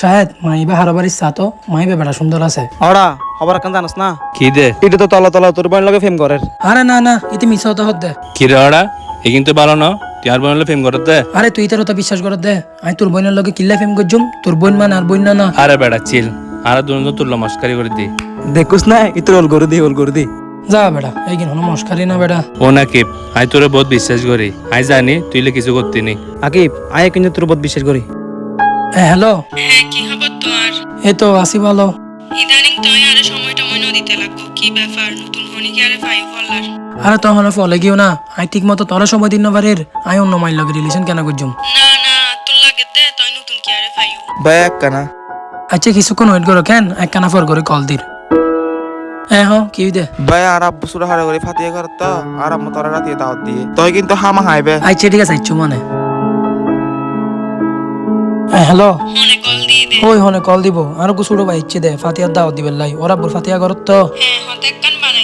শাহেদ মাইবা হারাবাড়ির সাতো মাইবে বেড়া সুন্দর আছে। ওরা খবর কেন জানাস না? কি দে? এটা তো তলা তলা তোর বোন লগে ফেম করের আরে না না ইতি মিস হতে হত দে। কি রে ওরা এ কিন্তু ভালো ন। তুই আর ফেম করতে দে। আরে তুই তার তো বিশ্বাস করত দে। আমি তোর বোনের লগে কিল্লা ফেম করছুম তোর বোন মানে আর বোন না না। আরে বেড়া চিল। আর দুজন তুললো মস্কারি করে দি। দেখুস না ইতর ওল করে দি ওল করে দি। যা বেড়া এই কিন হনো মস্কারি না বেড়া। ও নাকি আই তোরে বহুত বিশ্বাস করি। আই জানি তুই লে কিছু করতি নি। আকিব আয় কিন্তু তোর বহুত বিশ্বাস করি। হ্যালো? হ্যাঁ কি খবর তোমার? এই তো আসি ভালো। ইদানিং তুই আরে সময় টময় নদীতে লাগবো। কি ব্যাপার? নতুন হনি কি আরে ফাইভ হল্লার আরে তো হলো ফলে গিয়েও না। আই ঠিক মতো তোরা সময় দিন না পারের আই অন্য মাইল লগে রিলেশন কেন করছুম না না তোর লাগে দে তুই নতুন কি আরে ফাইভ ব্যাগ কানা। আচ্ছা কিছুক্ষণ ওয়েট করো কেন? এক কানা ফর করে কল দির। হ্যাঁ হ কি দে ভাই আর আব্বু সুরা হারে করে ফাটিয়ে কর তো আর আম্মু তোরা রাতে দাওয়াত দিয়ে। তুই কিন্তু হামা হাইবে। আচ্ছা ঠিক আছে আইছো মানে। হ্যালো? ওই হনে কল দিব। আর কুসুড়ো ভাই ইচ্ছে দে। ফাতিয়ার দাওয়াত দিবেন লাই। ওরা বুর ফাতিয়া করত। তো হ্যাঁ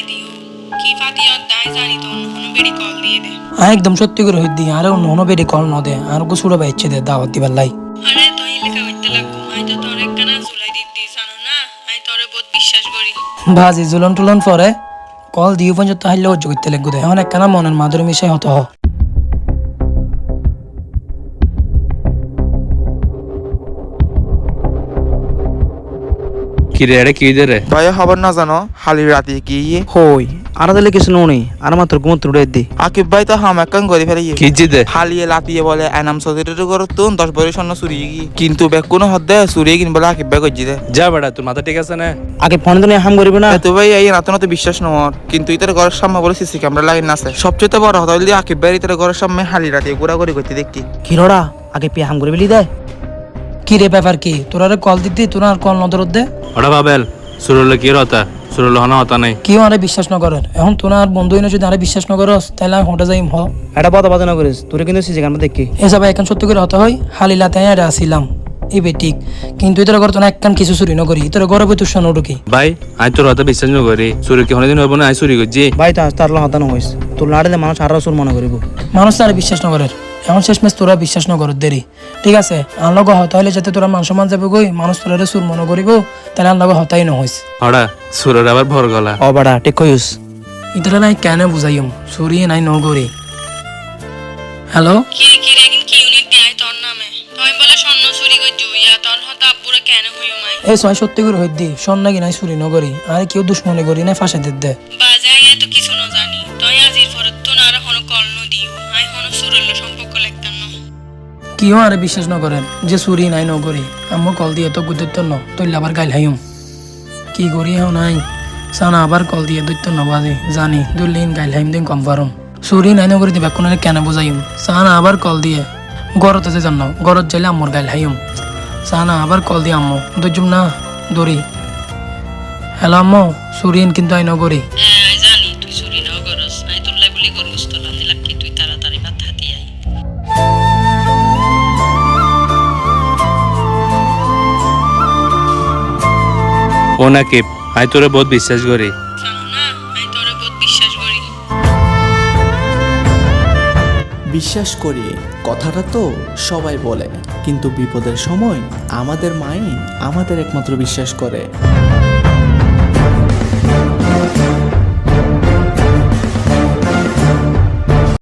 দিও। কি তো অন্য একদম সত্যি করে হই দি। আরে অন্য হনো বেডি কল ন দে আর কুসুড়ো ভাই ইচ্ছে দে। দাওয়াত দিবেন লাই। আরে ভাজি জুলন টুলন পরে। কল দিও পর্যন্ত হাইলে করতে লাগবো দে। এখন একখানা মনের মাধুরী মিশাই হতো হ। কি কি দে রে? ভাই খবর না জানো হালি রাতে কি? হই আর কিছু নুনি আর মাত্র ঘুমত উড়ে দি। আকিব ভাই তো হাম করে ফেলে কি জি দে হালিয়ে লাতিয়ে বলে এনাম তুন গিয়ে। কিন্তু বেগ কোনো কিন বলে আকিব ভাই করছি দে। যা বেড়া তোর মাথা ঠিক আছে না? আগে ফোন হাম করিবে না। ভাই এই বিশ্বাস নর কিন্তু ইতার ঘরের সামনে বলে সিসি ক্যামেরা লাগিয়ে আছে। সবচেয়ে বড় হতা হইলে আকিব ভাই ইতার ঘরের সামনে হালি রাতে ঘোরাঘুরি করতে দেখতি। কি রড়া আগে পে হাম করিবে দে। কি রে ব্যাপার কি? তোরা রে কল দিতি তোরা আর কল নদরত দে। ওরা ভাবেল সুরলে কি হতা সুরলে হনা হতা নাই। কেউ আরে বিশ্বাস ন করে এখন তোরা আর বন্ধু হইনা যদি আরে বিশ্বাস ন করস তাহলে আমি হোটে যাইম হ? এটা বদ বাদ না করিস তোরে কিন্তু সিসি ক্যামেরা দেখি। এসব এখন সত্যি করে হতে হয় হালিলাতে আরে আসিলাম। এই বে ঠিক। কিন্তু তোর ঘর তো না একখান কিছু চুরি ন করি তোর ঘরে বই তুই শোনো ঢুকি। ভাই আই তোর হতা বিশ্বাস ন করি। চুরি কি হনে দিন হব না? আই চুরি করছি। ভাই তো আজ তার হতানো হইস। তোর লাড়িলে মানুষ আর সুর মনে করিব। মানুষ তারা বিশ্বাস ন করে এখন শেষমেশ তোরা বিশ্বাস ন করত দেরি। ঠিক আছে আনলগ হতে হলে যাতে তোরা মান সম্মান যাবে গই মানুষ তোরা সুর মনে করিব তাহলে আনলগ হতাই নহইস ওরা সুরের আবার ভর গলা। ও বাড়া ঠিক কইস ইতরা নাই কেন বুঝাইম চুরি নাই নগরি হ্যালো কি কি রে কি ইউনিট দেয় তোর নামে? তুই বলে স্বর্ণ চুরি কই জুইয়া তোর হতা আব্বুরে কেন হইও মাই? এই ছয় সত্যি করে হই দি সন্না কি নাই চুরি নগরি আর কেউ দুশ্মনী করি নাই ফাঁসে দিত দে। কিও আরে বিশ্বাস ন করেন যে চুরি নাই নগরি আমার কল দিয়ে তো গুদত্ত ন তৈলে আবার গাইল হাইম কি করি হেও নাই? সানা আবার কল দিয়ে, দৈত্য নবাজি জানি দুলিন গাইল হাইম দিন কম পারম চুরি নাই নগরি দিবা কোনো কেন বুঝাইম সানা আবার কল দিয়ে। গরত আছে জানো গরত যাইলে আম্মর গাইল হাইম সানা আবার কল দিয়ে আম্মু। দৈজুম না দড়ি হ্যালো আম্মু চুরিন কিন্তু আই নগরি ও নাকি? আমি তোরে বহুত বিশ্বাস করি। জানো না আই তোরে বহুত বিশ্বাস করি। বিশ্বাস করি কথাটা তো সবাই বলে। কিন্তু বিপদের সময় আমাদের মাই আমাদের একমাত্র বিশ্বাস করে।